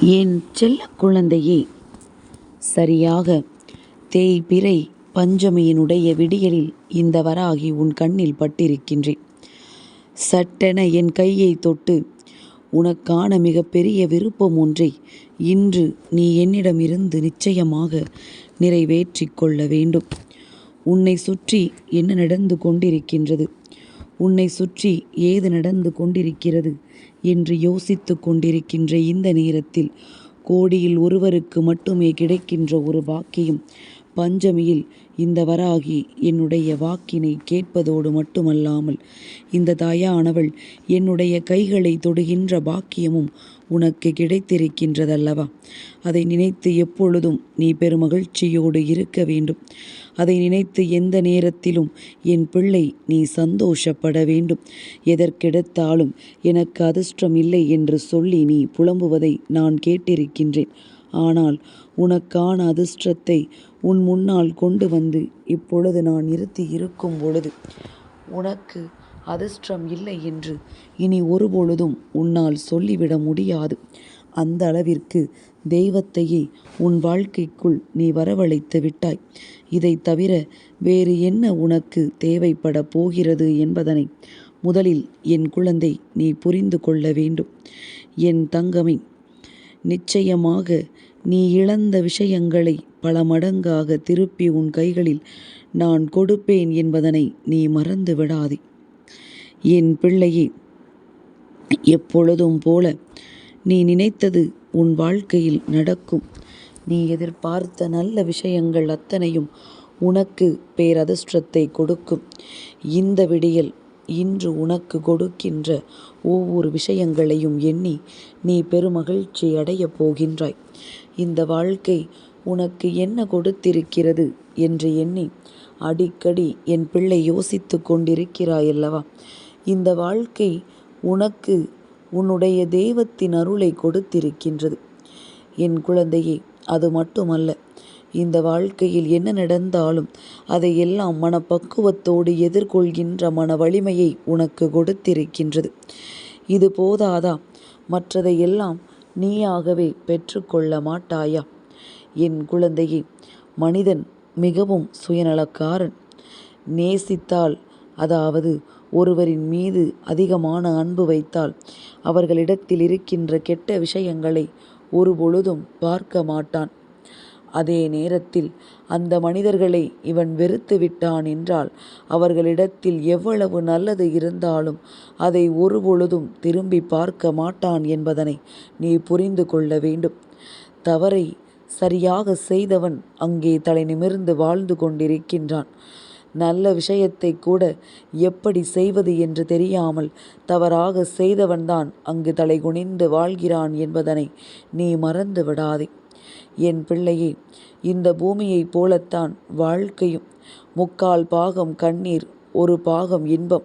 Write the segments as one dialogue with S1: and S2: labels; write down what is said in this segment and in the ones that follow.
S1: என் செல்ல குழந்தையே சரியாக தேய்பிறை பஞ்சமியினுடைய விடியலில் இந்த வராகி உன் கண்ணில் பட்டிருக்கின்றேன். சட்டென என் கையை தொட்டு உனக்கான மிகப்பெரிய விருப்பம் ஒன்றை இன்று நீ என்னிடமிருந்து நிச்சயமாக நிறைவேற்றி கொள்ள வேண்டும். உன்னை சுற்றி என்ன நடந்து கொண்டிருக்கின்றது? உன்னை சுற்றி ஏது நடந்து கொண்டிருக்கிறது? என்று யோசித்து கொண்டிருக்கின்ற இந்த நேரத்தில் கோடியில் ஒருவருக்கு மட்டுமே கிடைக்கின்ற ஒரு பாக்கியம் பஞ்சமியில் இந்த வராகி என்னுடைய வாக்கினை கேட்பதோடு மட்டுமல்லாமல் இந்த தாயானவள் என்னுடைய கைகளை தொடுகின்ற பாக்கியமும் உனக்கு கிடைத்திருக்கின்றதல்லவா? அதை நினைத்து எப்பொழுதும் நீ பெருமகிழ்ச்சியோடு இருக்க வேண்டும். அதை நினைத்து எந்த நேரத்திலும் என் பிள்ளை நீ சந்தோஷப்பட வேண்டும். எதற்கெடுத்தாலும் எனக்கு அதிர்ஷ்டம் இல்லை என்று சொல்லி நீ புலம்புவதை நான் கேட்டிருக்கின்றேன். ஆனால் உனக்கான அதிர்ஷ்டத்தை உன் முன்னால் கொண்டு வந்து இப்பொழுது நான் நிறுத்தி இருக்கும் பொழுது உனக்கு அதிர்ஷ்டம் இல்லை என்று இனி ஒருபொழுதும் உன்னால் சொல்லிவிட முடியாது. அந்த அளவிற்கு தெய்வத்தையே உன் வாழ்க்கைக்குள் நீ வரவழைத்து விட்டாய். இதை தவிர வேறு என்ன உனக்கு தேவைப்பட போகிறது என்பதனை முதலில் என் குழந்தை நீ புரிந்து கொள்ள வேண்டும். என் தங்கமை நிச்சயமாக நீ இழந்த விஷயங்களை பல மடங்காக திருப்பி உன் கைகளில் நான் கொடுப்பேன் என்பதனை நீ மறந்து விடாதே. என் பிள்ளையே எப்பொழுதும் போல நீ நினைத்தது உன் வாழ்க்கையில் நடக்கும். நீ எதிர்பார்த்த நல்ல விஷயங்கள் அத்தனையும் உனக்கு பேரதிர்ஷ்டத்தை கொடுக்கும். இந்த விடியல் இன்று உனக்கு கொடுக்கின்ற ஒவ்வொரு விஷயங்களையும் எண்ணி நீ பெருமகிழ்ச்சி அடையப் போகின்றாய். இந்த வாழ்க்கை உனக்கு என்ன கொடுத்திருக்கிறது என்று எண்ணி அடிக்கடி என் பிள்ளை யோசித்து கொண்டிருக்கிறாயல்லவா இந்த வாழ்க்கை உனக்கு உன்னுடைய தெய்வத்தின் அருளை கொடுத்திருக்கின்றது. என் குழந்தையே அது மட்டுமல்ல இந்த வாழ்க்கையில் என்ன நடந்தாலும் அதை எல்லாம் மனப்பக்குவத்தோடு எதிர்கொள்கின்ற மன வலிமையை உனக்கு கொடுத்திருக்கின்றது. இது போதாதா? மற்றதை எல்லாம் நீயாகவே பெற்றுக்கொள்ள மாட்டாயா? என் குழந்தையே மனிதன் மிகவும் சுயநலக்காரன். நேசித்தால் அதாவது ஒருவரின் மீது அதிகமான அன்பு வைத்தால் அவர்களிடத்தில் இருக்கின்ற கெட்ட விஷயங்களை ஒருபொழுதும் பார்க்க மாட்டான். அதே நேரத்தில் அந்த மனிதர்களை இவன் வெறுத்து விட்டான் என்றால் அவர்களிடத்தில் எவ்வளவு நல்லது இருந்தாலும் அதை ஒருபொழுதும் திரும்பி பார்க்க மாட்டான் என்பதனை நீ புரிந்து கொள்ள வேண்டும். தவறை சரியாக செய்தவன் அங்கே தலை நிமிர்ந்து வாழ்ந்து கொண்டிருக்கின்றான். நல்ல விஷயத்தை கூட எப்படி செய்வது என்று தெரியாமல் தவறாக செய்தவன்தான் அங்கு தலை குனிந்து வாழ்கிறான் என்பதனை நீ மறந்து விடாதே. என் பிள்ளையே இந்த பூமியைப் போலத்தான் வாழ்க்கையும் முக்கால் பாகம் கண்ணீர் ஒரு பாகம் இன்பம்.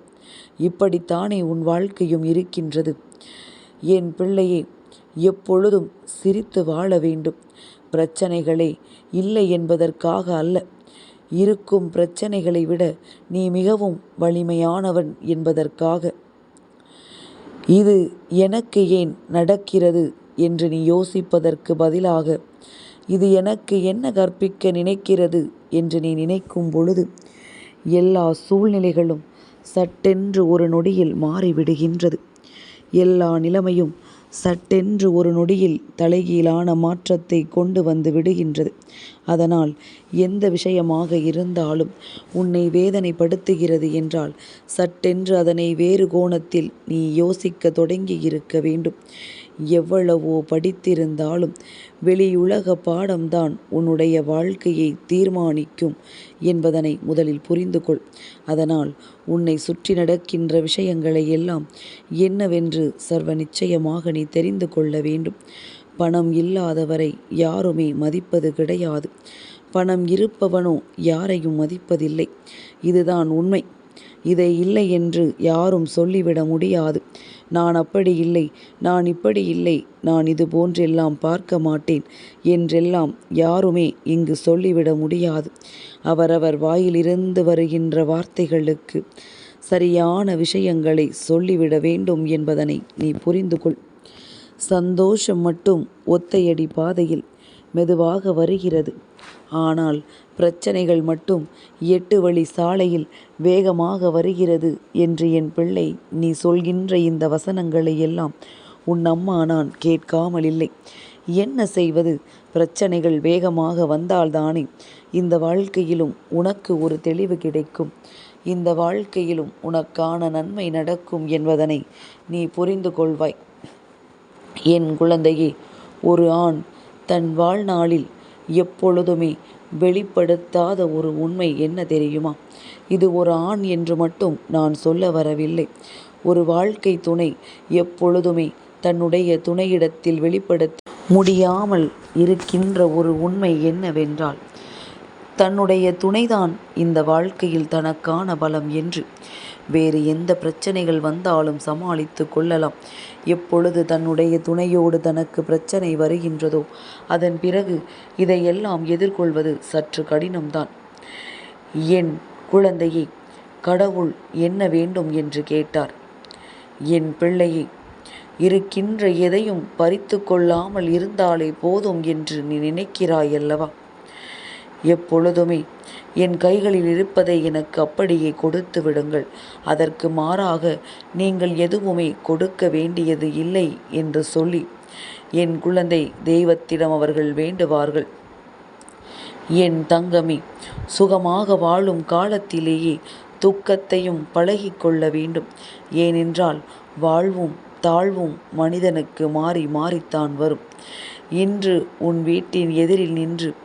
S1: இப்படித்தானே உன் வாழ்க்கையும் இருக்கின்றது. என் பிள்ளையே எப்பொழுதும் சிரித்து வாழ வேண்டும். பிரச்சனைகளே இல்லை என்பதற்காக அல்ல. இருக்கும் பிரச்சனைகளை விட நீ மிகவும் வலிமையானவன் என்பதற்காக. இது எனக்கு ஏன் நடக்கிறது என்று நீ யோசிப்பதற்கு பதிலாக இது எனக்கு என்ன கற்பிக்க நினைக்கிறது என்று நீ நினைக்கும் பொழுது எல்லா சூழ்நிலைகளும் சட்டென்று ஒரு நொடியில் மாறிவிடுகின்றது. எல்லா நிலைமையும் சட்டென்று ஒரு நொடியில் தலைகீழான மாற்றத்தை கொண்டு வந்து விடுகின்றது. அதனால் எந்த விஷயமாக இருந்தாலும் உன்னை வேதனைப்படுத்துகிறது என்றால் சட்டென்று அதனை வேறு கோணத்தில் நீ யோசிக்க தொடங்கி இருக்க வேண்டும். எவ்வளவோ படித்திருந்தாலும் வெளியுலக பாடம்தான் உன்னுடைய வாழ்க்கையை தீர்மானிக்கும் என்பதனை முதலில் புரிந்து கொள் அதனால் உன்னை சுற்றி நடக்கின்ற விஷயங்களை எல்லாம் என்னவென்று சர்வ நிச்சயமாக நீ தெரிந்து கொள்ள வேண்டும். பணம் இல்லாதவரை யாருமே மதிப்பது கிடையாது. பணம் இருப்பவனோ யாரையும் மதிப்பதில்லை. இதுதான் உண்மை. இதை இல்லை என்று யாரும் சொல்லிவிட முடியாது. நான் அப்படி இல்லை நான் இப்படி இல்லை நான் இது போன்றெல்லாம் பார்க்க மாட்டேன் என்றெல்லாம் யாருமே இங்கு சொல்லிவிட முடியாது அவரவர் வாயிலிருந்து வருகின்ற வார்த்தைகளுக்கு சரியான விஷயங்களை சொல்லிவிட வேண்டும் என்பதனை நீ புரிந்து கொள் சந்தோஷம் மட்டும் ஒத்தையடி பாதையில் மெதுவாக வருகிறது. ஆனால் பிரச்சனைகள் மட்டும் எட்டு வழி சாலையில் வேகமாக வருகிறது என்று என் பிள்ளை நீ சொல்கின்ற இந்த வசனங்களை எல்லாம் உன் அம்மா நான் கேட்காமலில்லை. என்ன செய்வது பிரச்சனைகள் வேகமாக வந்தால்தானே இந்த வாழ்க்கையிலும் உனக்கு ஒரு தெளிவு கிடைக்கும். இந்த வாழ்க்கையிலும் உனக்கான நன்மை நடக்கும் என்பதனை நீ புரிந்து கொள்வாய். என் குழந்தையே ஒரு ஆண் தன் வாழ்நாளில் எப்பொழுதுமே வெளிப்படுத்தாத ஒரு உண்மை என்ன தெரியுமா? இது ஒரு ஆண் என்று மட்டும் நான் சொல்ல வரவில்லை. ஒரு வாழ்க்கை துணை எப்பொழுதுமே தன்னுடைய துணையிடத்தில் வெளிப்படுத்த முடியாமல் இருக்கின்ற ஒரு உண்மை என்னவென்றால் தன்னுடைய துணைதான் இந்த வாழ்க்கையில் தனக்கான பலம் என்று. வேறு எந்த பிரச்சனைகள் வந்தாலும் சமாளித்து கொள்ளலாம். எப்பொழுது தன்னுடைய துணையோடு தனக்கு பிரச்சனை வருகின்றதோ அதன் பிறகு இதையெல்லாம் எதிர்கொள்வது சற்று கடினம்தான். என் குழந்தையை கடவுள் என்ன வேண்டும் என்று கேட்டார். என் பிள்ளையை இருக்கின்ற எதையும் பறித்து கொள்ளாமல் இருந்தாலே போதும் என்று நீ நினைக்கிறாயல்லவா? எப்பொழுதுமே என் கைகளில் இருப்பதை எனக்கு அப்படியே கொடுத்து விடுங்கள். அதற்கு மாறாக நீங்கள் எதுவுமே கொடுக்க வேண்டியது இல்லை என்று சொல்லி என் குழந்தை தெய்வத்திடம் அவர்கள் வேண்டுவார்கள். என் தங்கமே சுகமாக வாழும் காலத்திலேயே துக்கத்தையும் பழகி கொள்ள வேண்டும். ஏனென்றால் வாழ்வும் தாழ்வும் மனிதனுக்கு மாறி மாறித்தான் வரும். இன்று உன் வீட்டின் எதிரில் நின்று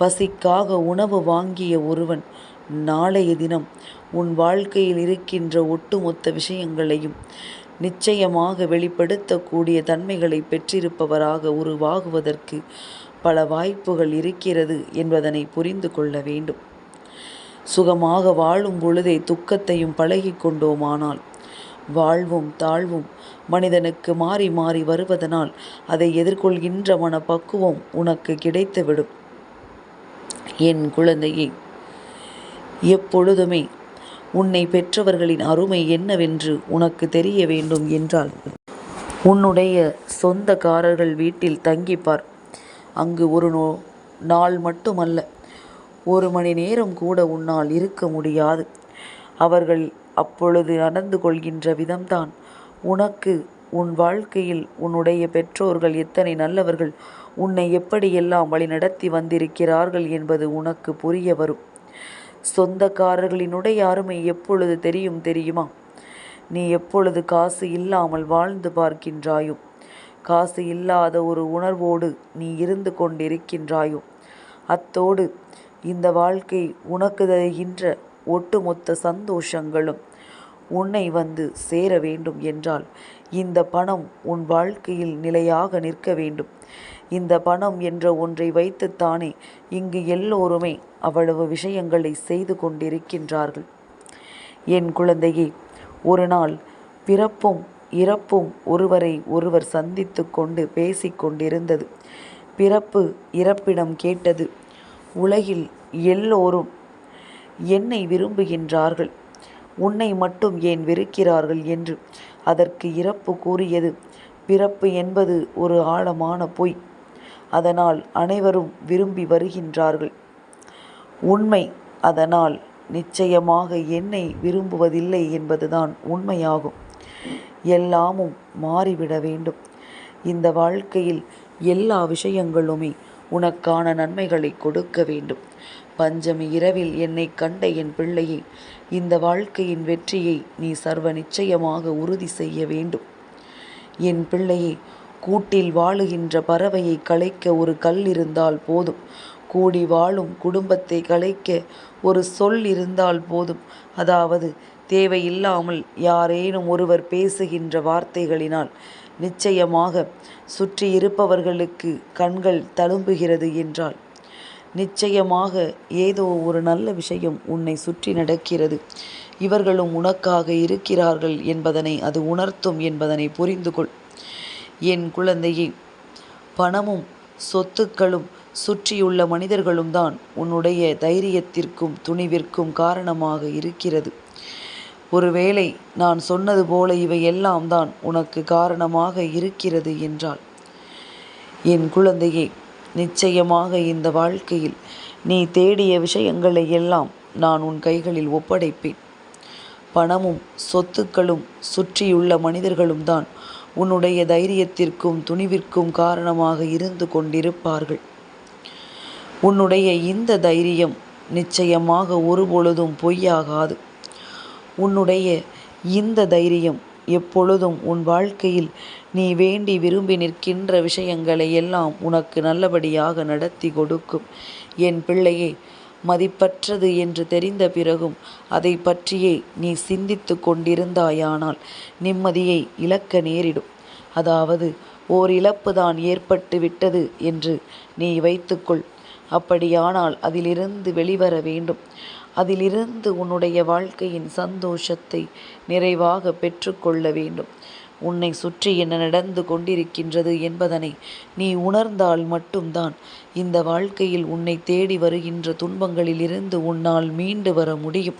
S1: பசிக்காக உணவு வாங்கிய ஒருவன் நாளைய தினம் உன் வாழ்க்கையில் இருக்கின்ற ஒட்டுமொத்த விஷயங்களையும் நிச்சயமாக வெளிப்படுத்தக்கூடிய தன்மைகளை பெற்றிருப்பவராக உருவாகுவதற்கு பல வாய்ப்புகள் இருக்கிறது என்பதனை புரிந்து கொள்ள வேண்டும். சுகமாக வாழும் பொழுதே துக்கத்தையும் பழகி கொண்டோமானால் வாழ்வும் தாழ்வும் மனிதனுக்கு மாறி மாறி வருவதனால் அதை எதிர்கொள்கின்ற மனப்பக்குவம் உனக்கு கிடைத்துவிடும். என் குழந்தையே எப்பொழுதுமே உன்னை பெற்றவர்களின் அருமை என்னவென்று உனக்கு தெரிய வேண்டும் என்றால் உன்னுடைய சொந்தக்காரர்கள் வீட்டில் தங்கிப்பார். அங்கு ஒரு நோ நாள் மட்டுமல்ல ஒரு மணி நேரம் கூட உன்னால் இருக்க முடியாது. அவர்கள் அப்பொழுது நடந்து கொள்கின்ற விதம்தான். உனக்கு உன் வாழ்க்கையில் உன்னுடைய பெற்றோர்கள் எத்தனை நல்லவர்கள் உன்னை எப்படியெல்லாம் வழிநடத்தி வந்திருக்கிறார்கள் என்பது உனக்கு புரிய வரும். சொந்தக்காரர்களினுடைய அருமை எப்பொழுது தெரியும் தெரியுமா? நீ எப்பொழுது காசு இல்லாமல் வாழ்ந்து பார்க்கின்றாயோ காசு இல்லாத ஒரு உணர்வோடு நீ இருந்து கொண்டிருக்கின்றாயோ அத்தோடு இந்த வாழ்க்கை உனக்கு தருகின்ற ஒட்டுமொத்த சந்தோஷங்களும் உன்னை வந்து சேர வேண்டும் என்றால் இந்த பணம் உன் வாழ்க்கையில் நிலையாக நிற்க வேண்டும். இந்த பணம் என்ற ஒன்றை வைத்துத்தானே இங்கு எல்லோருமே அவ்வளவு விஷயங்களை செய்து கொண்டிருக்கின்றார்கள். என் குழந்தையே ஒரு நாள் பிறப்பும் இறப்பும் ஒருவரை ஒருவர் சந்தித்துக் கொண்டு பேசிக்கொண்டிருந்தது பிறப்பு இறப்பிடம் கேட்டது உலகில் எல்லோரும் என்னை விரும்புகின்றார்கள். உன்னை மட்டும் ஏன் வெறுக்கிறார்கள் என்று. அதற்கு இறப்பு கூறியது பிறப்பு என்பது ஒரு ஆழமான பொய். அதனால் அனைவரும் விரும்பி வருகின்றார்கள். உண்மை அதனால் நிச்சயமாக என்னை விரும்புவதில்லை என்பதுதான் உண்மையாகும். எல்லாமும் மாறிவிட வேண்டும். இந்த வாழ்க்கையில் எல்லா விஷயங்களுமே உனக்கான நன்மைகளை கொடுக்க வேண்டும். பஞ்சமி இரவில் என்னை கண்ட என் பிள்ளையை இந்த வாழ்க்கையின் வெற்றியை நீ சர்வ நிச்சயமாக உறுதி செய்ய வேண்டும். என் பிள்ளையை கூட்டில் வாழுகின்ற பறவையை கலைக்க ஒரு கல் இருந்தால் போதும். கூடி வாழும் குடும்பத்தை கலைக்க ஒரு சொல் இருந்தால் போதும். அதாவது தேவையில்லாமல் யாரேனும் ஒருவர் பேசுகின்ற வார்த்தைகளினால் நிச்சயமாக சுற்றி இருப்பவர்களுக்கு கண்கள் தழும்புகிறது என்றால் நிச்சயமாக ஏதோ ஒரு நல்ல விஷயம் உன்னை சுற்றி நடக்கிறது. இவர்களும் உனக்காக இருக்கிறார்கள் என்பதனை அது உணர்த்தும் என்பதனை புரிந்து கொள். என் குழந்தையே பணமும் சொத்துக்களும் சுற்றியுள்ள மனிதர்களும் தான் உன்னுடைய தைரியத்திற்கும் துணிவிற்கும் காரணமாக இருக்கிறது. ஒருவேளை நான் சொன்னது போல இவை எல்லாம் தான் உனக்கு காரணமாக இருக்கிறது என்றால் என் குழந்தையே நிச்சயமாக இந்த வாழ்க்கையில் நீ தேடிய விஷயங்களை எல்லாம் நான் உன் கைகளில் ஒப்படைப்பேன் பணமும் சொத்துக்களும் சுற்றியுள்ள மனிதர்களும் தான் உன்னுடைய தைரியத்திற்கும் துணிவிற்கும் காரணமாக இருந்து கொண்டிருப்பார்கள். உன்னுடைய இந்த தைரியம் நிச்சயமாக ஒருபொழுதும் பொய்யாகாது. உன்னுடைய இந்த தைரியம் எப்பொழுதும் உன் வாழ்க்கையில் நீ வேண்டி விரும்பி நிற்கின்ற விஷயங்களை எல்லாம் உனக்கு நல்லபடியாக நடத்தி கொடுக்கும். என் பிள்ளையை மதிப்பற்றது என்று தெரிந்த பிறகும் அதை பற்றியே நீ சிந்தித்து கொண்டிருந்தாயானால் நிம்மதியை இழக்க நேரிடும். அதாவது ஓர் இழப்பு தான் ஏற்பட்டு விட்டது என்று நீ வைத்துக்கொள். அப்படியானால் அதிலிருந்து வெளிவர வேண்டும். அதிலிருந்து உன்னுடைய வாழ்க்கையின் சந்தோஷத்தை நிறைவாக பெற்றுக்கொள்ள வேண்டும். உன்னை சுற்றி என்ன நடந்து கொண்டிருக்கின்றது என்பதனை நீ உணர்ந்தால் மட்டும்தான். இந்த வாழ்க்கையில் உன்னை தேடி வருகின்ற துன்பங்களிலிருந்து உன்னால் மீண்டு வர முடியும்.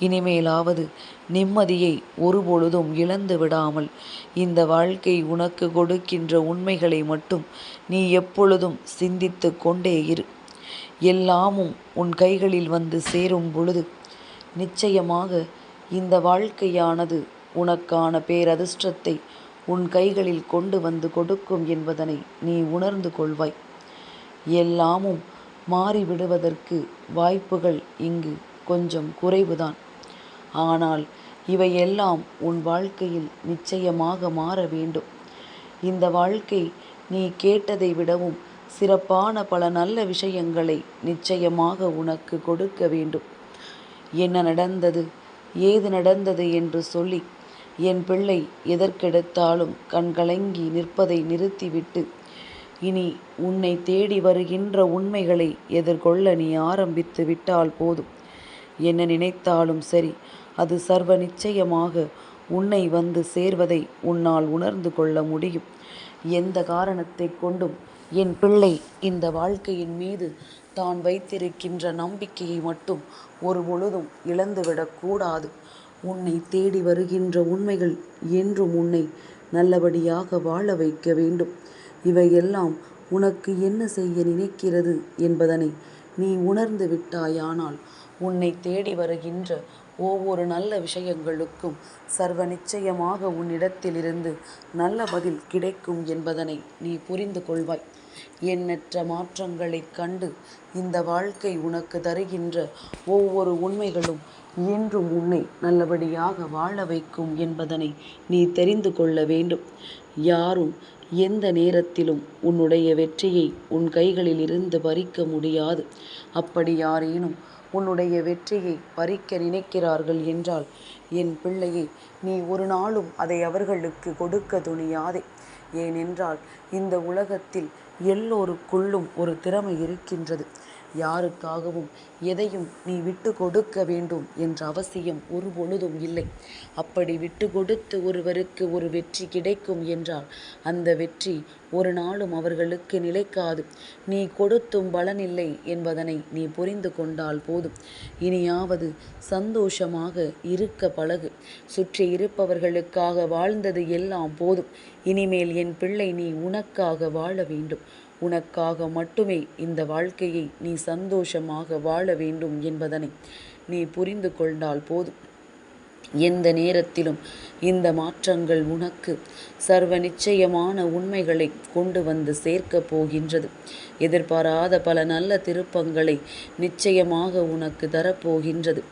S1: இனிமேலாவது நிம்மதியை ஒருபொழுதும் இழந்து விடாமல் இந்த வாழ்க்கை உனக்கு கொடுக்கின்ற உண்மைகளை மட்டும் நீ எப்பொழுதும் சிந்தித்து கொண்டே இரு. எல்லாமும் உன் கைகளில் வந்து சேரும் பொழுது நிச்சயமாக இந்த வாழ்க்கையானது உனக்கான பேரதிர்ஷ்டத்தை உன் கைகளில் கொண்டு வந்து கொடுக்கும் என்பதனை நீ உணர்ந்து கொள்வாய். எல்லாமும் மாறிவிடுவதற்கு வாய்ப்புகள் இங்கு கொஞ்சம் குறைவுதான். ஆனால் இவையெல்லாம் உன் வாழ்க்கையில் நிச்சயமாக மாற வேண்டும். இந்த வாழ்க்கை நீ கேட்டதை விடவும் சிறப்பான பல நல்ல விஷயங்களை நிச்சயமாக உனக்கு கொடுக்க வேண்டும். என்ன நடந்தது ஏது நடந்தது என்று சொல்லி என் பிள்ளை எதற்கெடுத்தாலும் கண்கலங்கி நிற்பதை நிறுத்திவிட்டு இனி உன்னை தேடி வருகின்ற உண்மைகளை எதிர்கொள்ள நீ ஆரம்பித்து விட்டால் போதும். என்ன நினைத்தாலும் சரி அது சர்வ நிச்சயமாக உன்னை வந்து சேர்வதை உன்னால் உணர்ந்து கொள்ள முடியும். எந்த காரணத்தை கொண்டும் என் பிள்ளை இந்த வாழ்க்கையின் மீது தான் வைத்திருக்கின்ற நம்பிக்கையை மட்டும் ஒரு பொழுதும் இழந்துவிடக்கூடாது உன்னை தேடி வருகின்ற உண்மைகள் என்றும் உன்னை நல்லபடியாக வாழ வைக்க வேண்டும். இவையெல்லாம் உனக்கு என்ன செய்ய நினைக்கிறது என்பதனை நீ உணர்ந்து விட்டாயானால் உன்னை தேடி வருகின்ற ஒவ்வொரு நல்ல விஷயங்களுக்கும் சர்வ நிச்சயமாக உன்னிடத்திலிருந்து நல்ல பதில் கிடைக்கும் என்பதனை நீ புரிந்து கொள்வாய். எண்ணற்ற மாற்றங்களைக் கண்டு இந்த வாழ்க்கை உனக்கு தருகின்ற ஒவ்வொரு உண்மைகளும் என்றும் உன்னை நல்லபடியாக வாழ வைக்கும் என்பதனை நீ தெரிந்து கொள்ள வேண்டும். யாரும் எந்த நேரத்திலும் உன்னுடைய வெற்றியை உன் கைகளில் இருந்து பறிக்க முடியாது. அப்படி யாரேனும் உன்னுடைய வெற்றியை பறிக்க நினைக்கிறார்கள் என்றால் என் பிள்ளையை நீ ஒரு நாளும் அதை அவர்களுக்கு கொடுக்க துணியாதே. ஏனென்றால் இந்த உலகத்தில் எல்லோருக்குள்ளும் ஒரு திறமை இருக்கின்றது. யாருக்காகவும் எதையும் நீ விட்டு கொடுக்க வேண்டும் என்ற அவசியம் ஒரு பொழுதும் இல்லை. அப்படி விட்டு கொடுத்து ஒருவருக்கு ஒரு வெற்றி கிடைக்கும் என்றால் அந்த வெற்றி ஒரு நாளும் அவர்களுக்கு நிலைக்காது. நீ கொடுத்தும் பலனில்லை என்பதனை நீ புரிந்து கொண்டால் போதும். இனியாவது சந்தோஷமாக இருக்க பழகு. சுற்றி இருப்பவர்களுக்காக வாழ்ந்தது எல்லாம் போதும். இனிமேல் என் பிள்ளை நீ உனக்காக வாழ வேண்டும். உனக்காக மட்டுமே இந்த வாழ்க்கையை நீ சந்தோஷமாக வாழ வேண்டும் என்பதனை நீ புரிந்து கொண்டால் போதும். எந்த நேரத்திலும் இந்த மாற்றங்கள் உனக்கு சர்வ நிச்சயமான உண்மைகளை கொண்டு வந்து சேர்க்கப் போகின்றது. எதிர்பாராத பல நல்ல திருப்பங்களை நிச்சயமாக உனக்கு தரப்போகின்றது.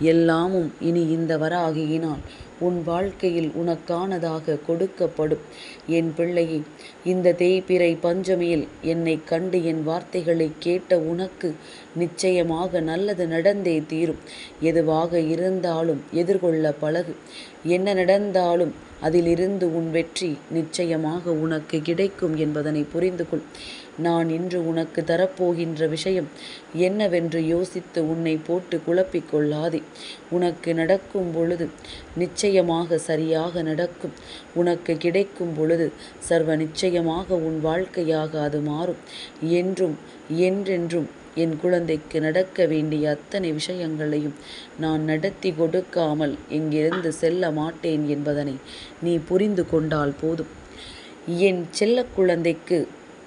S1: எல்லாமும் இனி இந்த வராகியினால் உன் வாழ்க்கையில் உனக்கானதாக கொடுக்கப்படும். என் பிள்ளையே இந்த தேய்பிறை பஞ்சமியில் என்னை கண்டு என் வார்த்தைகளை கேட்ட உனக்கு நிச்சயமாக நல்லது நடந்தே தீரும். எதுவாக இருந்தாலும் எதிர்கொள்ள பழகு. என்ன நடந்தாலும் அதிலிருந்து உன் வெற்றி நிச்சயமாக உனக்கு கிடைக்கும் என்பதனை புரிந்து கொள் நான் இன்று உனக்கு தரப்போகின்ற விஷயம் என்னவென்று யோசித்து உன்னை போட்டு குழப்பிக் கொள்ளாதே உனக்கு நடக்கும் பொழுது நிச்சயமாக சரியாக நடக்கும். உனக்கு கிடைக்கும் பொழுது சர்வ நிச்சயமாக உன் வாழ்க்கையாக அது மாறும். என்றும் என்றென்றும் என் குழந்தைக்கு நடக்க வேண்டிய அத்தனை விஷயங்களையும் நான் நடத்தி கொடுக்காமல் இங்கிருந்து செல்ல மாட்டேன் என்பதனை நீ புரிந்து கொண்டால் போதும். என் செல்ல குழந்தைக்கு